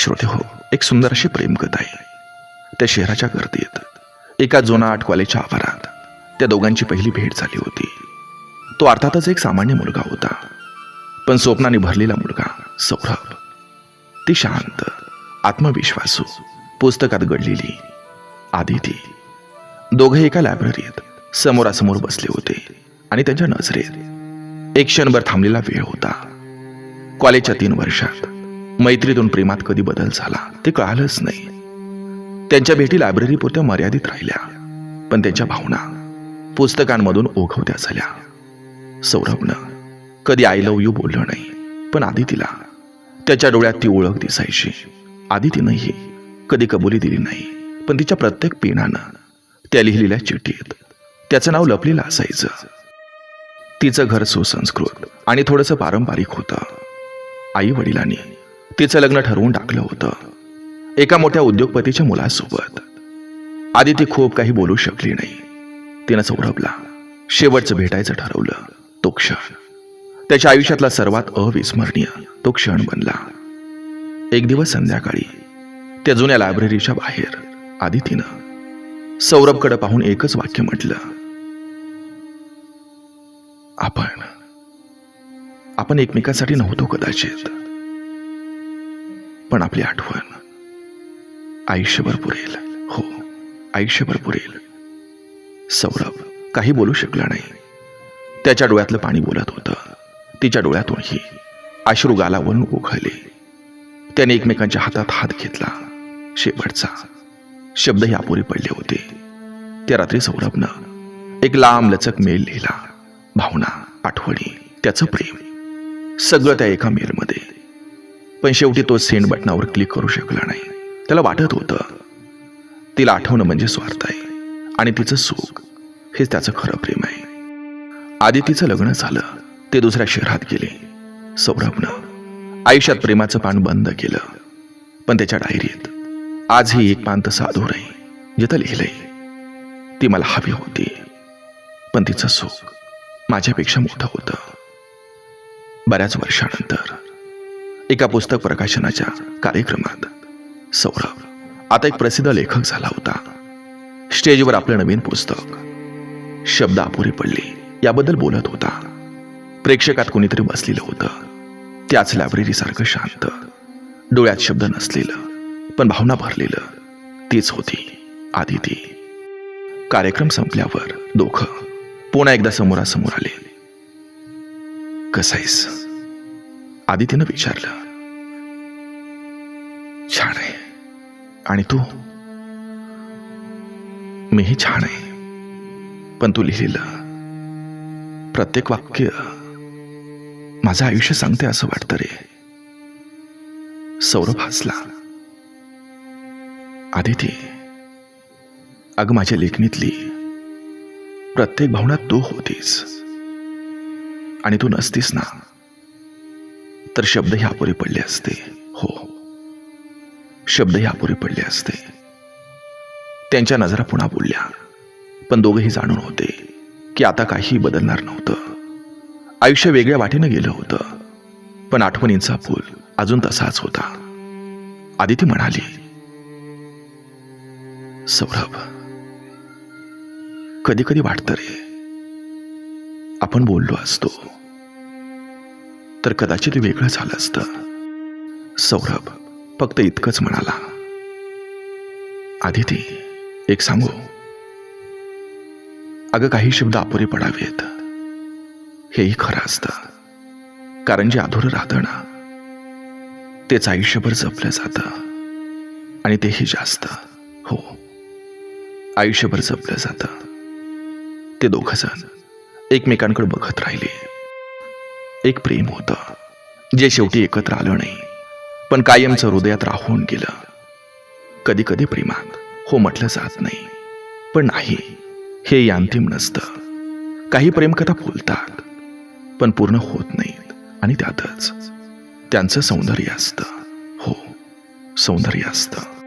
श्रोते हो एक सुंदर अशी प्रेमकथा आहे. त्या शहराच्या गर्दीत एका जुनाट कॉलेजच्या आवारात त्या दोघांची पहिली भेट झाली होती. तो अर्थातच एक सामान्य मुलगा होता. पण स्वप्नाने भरलेला मुलगा सौरभ. ती शांत आत्मविश्वासू पुस्तकात घडलेली आदिती. दोघे एका लायब्ररीत समोरासमोर बसले होते आणि त्यांच्या नजरेत एक क्षणभर थांबलेला वेळ होता. कॉलेजच्या तीन वर्षात मैत्रीतून प्रेमात कधी बदल झाला ते कळालंच नाही. त्यांच्या भेटी लायब्ररी पुरत्या मर्यादित राहिल्या पण त्यांच्या भावना पुस्तकांमधून ओघवत्या झाल्या. सौरभनं कधी आय लव्ह यू बोललं नाही पण आधी तिला त्याच्या डोळ्यात ती ओळख दिसायची. आधी तिनंही कधी कबुली दिली नाही पण तिच्या प्रत्येक पेनानं त्या लिहिलेल्या चिठ्ठीत त्याचं नाव लपलेलं असायचं. तिचं घर सुसंस्कृत आणि थोडंसं पारंपरिक होतं. आई वडिलांनी तिचं लग्न ठरवून टाकलं होतं. एका मोठ्या उद्योगपतीच्या मुलासोबत. आधी ती खूप काही बोलू शकली नाही. तिनं सौरभला शेवटचं भेटायचं ठरवलं तो क्षण. त्याच्या आयुष्यातला सर्वात अविस्मरणीय तो क्षण बनला. एक दिवस संध्याकाळी त्या जुन्या लायब्ररीच्या बाहेर आदितीनं सौरभकडे पाहून एकच वाक्य म्हटलं. आपण आपण एकमेकांसाठी नव्हतो कदाचित. पण आपली आठवण. आयुष्यभर पुरेल. हो आयुष्यभर पुरेल. सौरभ काही बोलू शकला नाही. त्याच्या डोळ्यातलं पाणी बोलत होतं. तिच्या डोळ्यातूनही अश्रू गालावरून ओघळले त्याने एकमेकांच्या हातात हात घेतला. शेवटचा. शब्दही अपुरे पडले होते. त्या रात्री सौरभनं एक लांब लचक मेल लिहिला. भावना आठवणी त्याचं प्रेम. सगळं त्या एका मेलमध्ये. पण शेवटी तो सेंड बटनावर क्लिक करू शकला नाही. त्याला वाटत होतं तिला आठवणं म्हणजे स्वार्थ आहे आणि तिचं सुख हेच त्याचं खरं प्रेम आहे. आधी तिचं लग्न झालं ते दुसऱ्या शहरात गेले. सौरभनं आयुष्यात प्रेमाचं पान बंद केलं पण त्याच्या डायरीत आजही एक पान तसं अधूर आहे जिथं लिहिलंय ती मला हवी होती पण तिचं सुख माझ्यापेक्षा मोठं होतं. बऱ्याच वर्षानंतर एका पुस्तक प्रकाशनाच्या कार्यक्रमात. सौरभ आता एक प्रसिद्ध लेखक झाला होता. स्टेजवर आपलं नवीन पुस्तक शब्द अपुरी पडले याबद्दल बोलत होता. प्रेक्षकात कोणीतरी बसलेलं होतं. त्याच लायब्ररी सारखं शांत. डोळ्यात शब्द नसलेलं पण भावना भरलेलं तीच होती आदिती. कार्यक्रम संपल्यावर दोघं पुन्हा एकदा समोरासमोर आले. कसायस आदित्यनं विचारलं छान आहे. आणि तू? मीही छान आहे. पण तू लिहिलेलं प्रत्येक वाक्य माझं आयुष्य सांगते असं वाटतं रे. सौरभ हसला. आदिती अगं माझ्या लेखणीतली प्रत्येक भावना तू होतीस. आणि तू नसतीस ना. तर शब्द ह्या अपुरे पडले असते. हो. शब्द ह्यापुरे पडले असते. त्यांच्या नजरा पुन्हा बोलल्या पण दोघेही जाणून होते की आता काहीही बदलणार नव्हतं. आयुष्य वेगळ्या वाटेनं गेलं होतं. पण आठवणींचा पूल अजून तसाच होता. आदिती म्हणाली सौरभ कधी कधी वाटतं रे आपण बोललो असतो. तर कदाचित वेगळं झालं असतं. सौरभ फक्त इतकंच म्हणाला आदिती एक सांगू? अगं काही शब्द अपुरे पडावेत. हेही खरं असतं. कारण जे अधुरं राहतं ना तेच आयुष्यभर जपलं जातं. आणि तेही जास्त. हो आयुष्यभर जपलं जातं. ते दोघ जण एकमेकांकडे बघत राहिले. एक प्रेम होतं जे शेवटी एकत्र आलं नाही पण कायमचं हृदयात राहून गेलं. कधी कधी प्रेमात हो म्हटलं जात नाही पण नाही हे अंतिम नसतं. काही प्रेमकथा फुलतात पण पूर्ण होत नाहीत आणि त्यातच त्यांचं सौंदर्य असतं. हो सौंदर्य असतं.